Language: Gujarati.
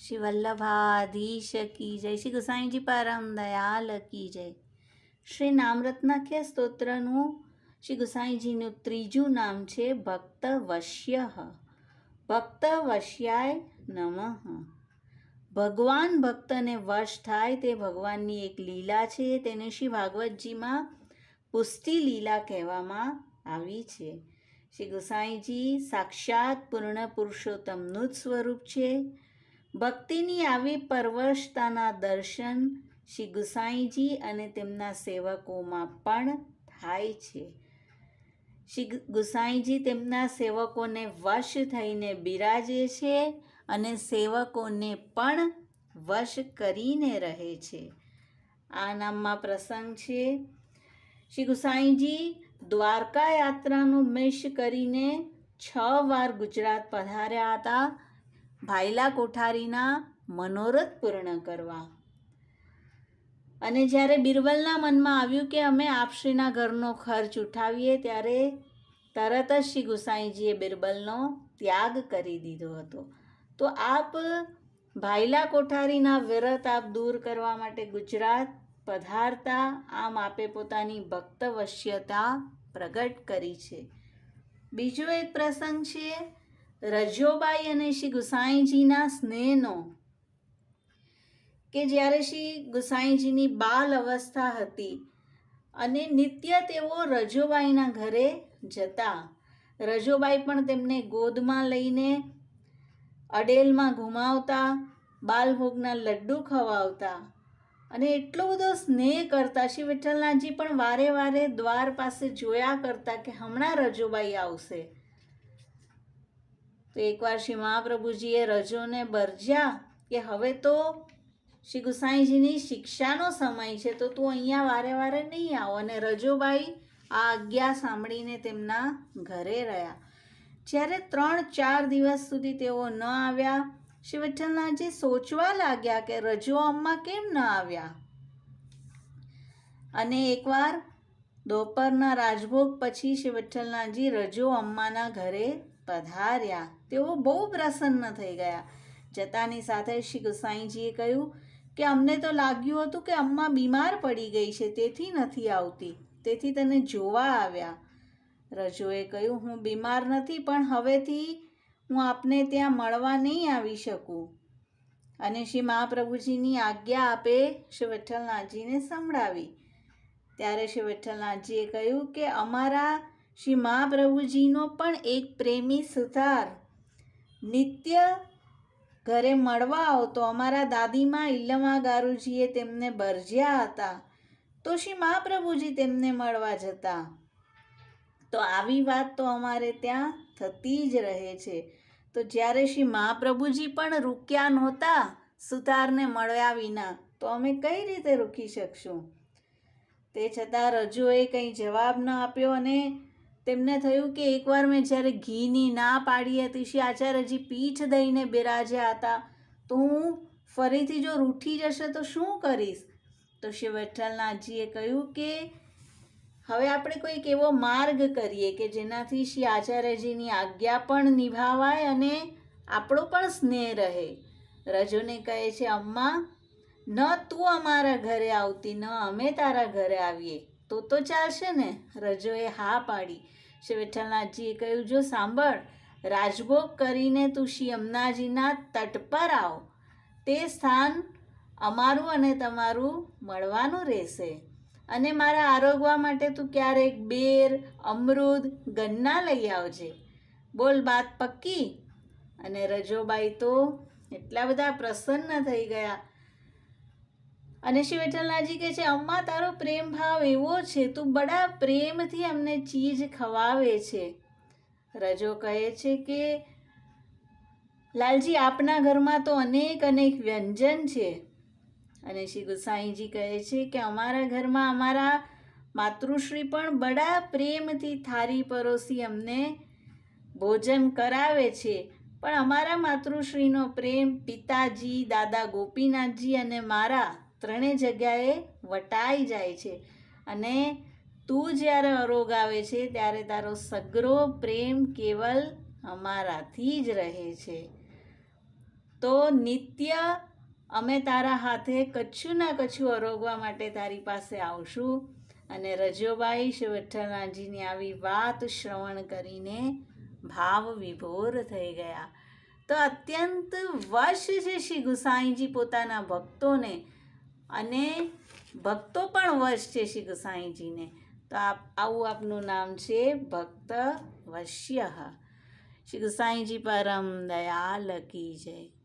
શ્રી વલ્લભાધીશ કી જય શ્રી ગુસાઈજી પરમ દયાલ કી જય શ્રી નામરત્નાખ્ય સ્તોત્રનું શ્રી ગુસાઈજીનું ત્રીજું નામ છે ભક્ત વશ્ય ભક્ત વશ્યાય નમઃ ભગવાન ભક્તને વશ થાય તે ભગવાનની એક લીલા છે, તેને શ્રી ભાગવતજીમાં પુષ્ટિ લીલા કહેવામાં આવી છે। શ્રી ગુસાઈજી સાક્ષાત પૂર્ણ પુરુષોત્તમનું જ સ્વરૂપ છે। ભક્તિની આવી પરવશતાના દર્શન શ્રી ગુસાઈજી અને તેમના સેવકોમાં પણ થાય છે. શ્રી ગુસાઈજી તેમના સેવકોને વશ થઈને બિરાજે છે અને સેવકોને પણ વશ કરીને રહે છે. આ નામમાં પ્રસંગ છે. શ્રી ગુસાઈજી દ્વારકા યાત્રાનું મિશ કરીને છ વાર ગુજરાત પધાર્યા હતા. ભાઈલા કોઠારીના મનોરથ પૂર્ણ કરવા. અને જ્યારે બિરબલના મનમાં આવ્યું કે અમે આપશ્રીના ઘરનો ખર્ચ ઉઠાવીએ, ત્યારે તરત જ શ્રી ગુસાઈજીએ બિરબલનો ત્યાગ કરી દીધો હતો. તો આપ ભાઈલા કોઠારીના વ્રત આપ દૂર કરવા માટે ગુજરાત પધારતા, આમ આપે પોતાની ભક્તવશ્યતા પ્રગટ કરી છે. બીજો એક પ્રસંગ છે રજોબાઈ અને શ્રી ગુસાઈજીના સ્નેહનો કે જ્યારે શ્રી ગુસાઈજીની બાલ અવસ્થા હતી અને નિત્ય તેઓ રજોબાઈના ઘરે જતા. રજોબાઈ પણ તેમને ગોદમાં લઈને અડેલમાં ઘુમાવતા, બાલભોગના લડ્ડુ ખવાવતા અને એટલો બધો સ્નેહ કરતા. શ્રી વિઠ્ઠલનાથજી પણ વારે વારે દ્વાર પાસે જોયા કરતા કે હમણાં રજોબાઈ આવશે. તો એકવાર શ્રી મહાપ્રભુજીએ રજોને બરજ્યા કે હવે તો શ્રી ગુસાઈજીની શિક્ષાનો સમય છે તો તું અહીંયા વારે વારે નહીં આવો. અને રજોબાઈ આ આજ્ઞા સાંભળીને તેમના ઘરે રહ્યા. જ્યારે ત્રણ ચાર દિવસ સુધી તેઓ ન આવ્યા, શ્રી વિઠ્ઠલનાથજી સોચવા લાગ્યા કે રજો અમ્મા કેમ ન આવ્યા? અને એકવાર દોપરના રાજભોગ પછી શ્રી વિઠ્ઠલનાથજી રજો અમ્માના ઘરે પધાર્યા. તેઓ બહુ પ્રસન્ન થઈ ગયા. જતાની સાથે શ્રી ગુસાઈજીએ કહ્યું કે અમને તો લાગ્યું હતું કે અમ્મા બીમાર પડી ગઈ છે, તેથી નથી આવતી. તેથી તને જોવા આવ્યા. રજોએ કહ્યું, હું બીમાર નથી, પણ હવેથી હું આપને ત્યાં મળવા નહીં આવી શકું. અને શ્રી મહાપ્રભુજીની આજ્ઞા આપે શ્રી વિઠ્ઠલનાથજીને સંભળાવી. ત્યારે શ્રી વિઠ્ઠલનાથજીએ કહ્યું કે અમારા શ્રી મહાપ્રભુજીનો પણ એક પ્રેમી સુથાર નિત્ય ઘરે મળવા આવતો. અમારા દાદીમાં ઇલ્લમા ગારુજીએ તેમને બરજ્યા હતા. તો શ્રી મહાપ્રભુજી તેમને મળવા જતા. તો આવી વાત તો અમારે ત્યાં થતી જ રહે છે. તો જ્યારે શ્રી મહાપ્રભુજી પણ રૂક્યા નહોતા સુતારને મળ્યા વિના, તો અમે કઈ રીતે રૂકી શકશું? તે છતાં રજુએ કંઈ જવાબ ન આપ્યો અને તેમને થયું કે એકવાર મેં જ્યારે ઘીની ના પાડી હતી, શ્રી આચાર્યજી પીઠ દઈને બિરાજ્યા હતા, તો હું ફરીથી જો રૂઠી જશે તો શું કરીશ? તો શ્રી વિઠ્ઠલનાથજીએ કહ્યું કે, હવે આપણે કોઈક એવો માર્ગ કરીએ કે જેનાથી શ્રી આચાર્યજીની આજ્ઞા પણ નિભાવાય અને આપણો પણ સ્નેહ રહે. રજુને કહે છે, અમ્મા ન તું અમારા ઘરે આવતી, ન અમે તારા ઘરે આવીએ. તો તો ચાલશે ને? રજોએ હા પાડી. શ્રી વિઠ્ઠલનાથજીએ કહ્યું, જો સાંભળ, રાજભોગ કરીને તું શ્રી અમનાજીના તટ પર આવ. તે સ્થાન અમારું અને તમારું મળવાનું રહેશે. અને મારા આરોગવા માટે તું ક્યારેક બેર, અમૃદ, ગન્ના લઈ આવજે. બોલ બાત પક્કી? અને રજોબાઈ તો એટલા બધા પ્રસન્ન થઈ ગયા. અને શ્રી વિઠ્ઠલનાથજી કહે છે, અમ્મા, તારો પ્રેમ ભાવ એવો છે, તું બડા પ્રેમથી અમને ચીજ ખવાવે છે. રજો કહે છે કે, લાલજી, આપના ઘરમાં તો અનેક અનેક વ્યંજન છે. અને શ્રી ગુસાઈજી કહે છે કે, અમારા ઘરમાં અમારા માતૃશ્રી પણ બડા પ્રેમથી થારી પરોસી અમને ભોજન કરાવે છે. પણ અમારા માતૃશ્રીનો પ્રેમ પિતાજી, દાદા ગોપીનાથજી અને મારા ત્રણેય જગ્યાએ વટાઈ જાય છે. અને તું જ્યારે અરોગ આવે છે, ત્યારે તારો સગરો પ્રેમ કેવલ અમારાથી જ રહે છે. તો નિત્ય અમે તારા હાથે કચ્છું ના કચ્છું અરોગવા માટે તારી પાસે આવશું. અને રજોબાઈ શ્રી વિઠ્ઠલનાથજીની આવી વાત શ્રવણ કરીને ભાવ વિભોર થઈ ગયા. તો અત્યંત વશ છે શ્રી ગુસાઈજી પોતાના ભક્તોને. અને ભક્તો પણ છે શ્રી ગુસાઈજીને. તો આપ, આવું આપનું નામ છે ભક્ત વશ્ય. શ્રી સાંઈજી પરમ દયાલ કી જય.